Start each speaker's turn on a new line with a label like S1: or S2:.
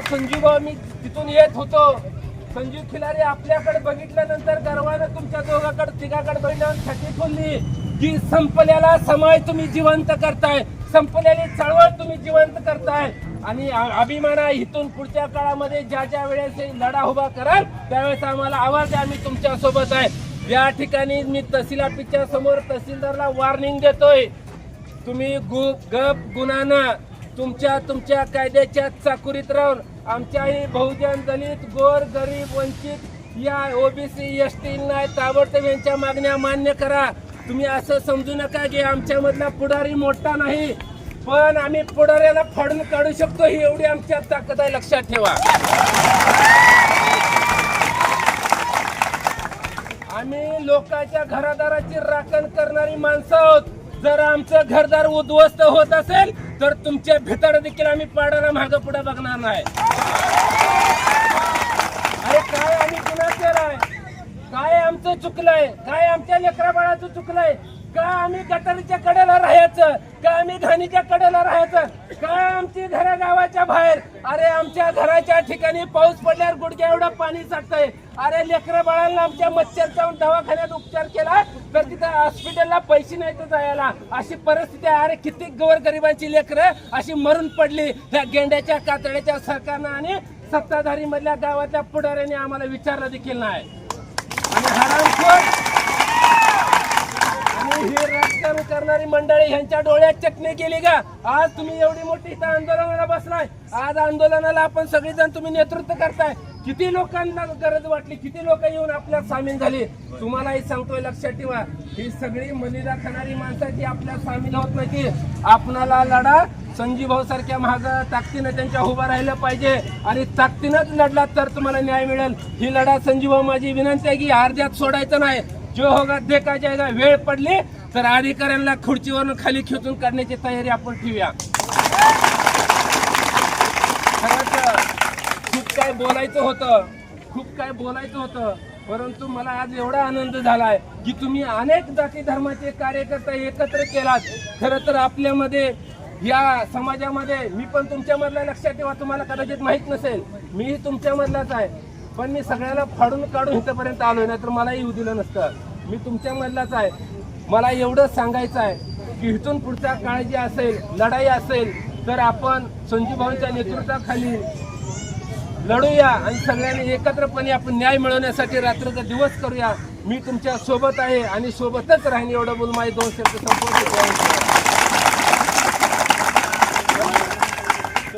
S1: संजीव मी तिथून येत होतो. संजीव खिलारी आपल्याकडे बघितल्यानंतर गर्वानं तुमच्या दोघाकडे तिघाकडे बघितल्यावर छाती खोलली की संपल्याला समाज तुम्ही जिवंत करताय. संपलेली चळवळ तुम्ही जिवंत करताय. आणि अभिमाना इथून पुढच्या काळामध्ये ज्या ज्या वेळेस लढा उभा कराल त्यावेळेस आम्हाला आवाज द्या आम्ही तुमच्यासोबत आहे. या ठिकाणी मी तहसील ऑफिसच्या समोर तहसीलदारला वॉर्निंग देतोय. तुम्ही गु गप गुन्हानं तुमच्या तुमच्या कायद्याच्या चाकुरीत राहून आमच्याही बहुजन दलित गोर गरीब वंचित या ओबीसी एस टी नाही ताबडतोब यांच्या मागण्या मान्य करा. तुम्ही असं समजू नका की आमच्यामधला पुढारी मोठा नाही. पण आम्ही पुढाऱ्याला फाडून काढू शकतो ही एवढी आमच्या ताकद आहे. लक्षात ठेवा. आम्ही लोकांच्या घरादाराची राखण करणारी माणसं आहोत. जर आमचं घरदार उद्ध्वस्त होत असेल तर तुमच्या भितर देखील आम्ही पाडायला मागं पुढे बघणार नाही. अरे काय आम्ही गुन्हा केलाय? काय आमचं चुकलंय? काय आमच्या लेकरा बाळाचं चुकलंय? का आम्ही गटारीच्या कडेला राहायचं? का आम्ही घाणीच्या कडेला राहायचं? का आमची घरा गावाच्या बाहेर? अरे आमच्या घराच्या ठिकाणी पाऊस पडल्यावर गुडघ्या एवढं पाणी साठतंय. अरे लेकरं बाळांना आमच्या मच्छर जाऊन दवाखान्यात उपचार केला तर तिथं हॉस्पिटलला पैसे नाही तर जायला. अशी परिस्थिती आहे. अरे किती गोर गरिबांची लेकरं अशी मरून पडली. त्या गेंड्याच्या कातड्याच्या सरकारनं आणि सत्ताधारी मधल्या गावातल्या पुढाऱ्यांनी आम्हाला विचारलं देखील नाही. आणि हरामखोर ही राजकारण करणारी मंडळी ह्यांच्या डोळ्यात चटणी केली का? आज तुम्ही एवढी मोठी इथं आंदोलनाला बसलाय. आज आंदोलनाला आपण सगळेजण तुम्ही नेतृत्व करताय. किती लोकांना गरज वाटली? किती लोक येऊन आपल्यात सामील झाली? तुम्हालाही सांगतोय लक्षात ठेवा. ही सगळी मलिदा खाणारी माणसं ती आपल्यात सामील होत नाही आपणाला लढा संजीव भाऊ सारख्या महाग ताकदीनं त्यांच्या उभा राहिलं पाहिजे. आणि ताकदीनंच लढला तर तुम्हाला न्याय मिळेल. ही लढा संजीभाऊ माझी विनंती आहे की अर्ध्यात सोडायचं नाही. जो होगा देखा जायगा वेळ पडली तर अधिकाऱ्यांना खुर्चीवरून खाली खेचून काढण्याची तयारी आपण ठेवूया. खरंच खूप काय बोलायचं होतं खूप काय बोलायचं होतं परंतु मला आज एवढा आनंद झालाय की तुम्ही अनेक जाती धर्माचे कार्यकर्ता एकत्र केलात. खरं तर आपल्यामध्ये या समाजामध्ये मी पण तुमच्यामधला लक्षात ठेवा तुम्हाला कदाचित माहीत नसेल मीही तुमच्यामधलाच आहे. पण मी सगळ्याला फाडून काढून इथंपर्यंत आलोय नाही तर मलाही येऊ दिलं नसतं. मी तुमच्या मधलाच आहे. मला एवढंच सांगायचं आहे की इथून पुढचा काळ जी असेल लढाई असेल तर आपण संजीवभाऊंच्या नेतृत्वाखाली लढूया आणि सगळ्यांनी एकत्रपणे आपण न्याय मिळवण्यासाठी रात्रीचा दिवस करूया. मी तुमच्यासोबत आहे आणि सोबतच राहीन एवढं बोल माझे दोन शब्द संपवतो.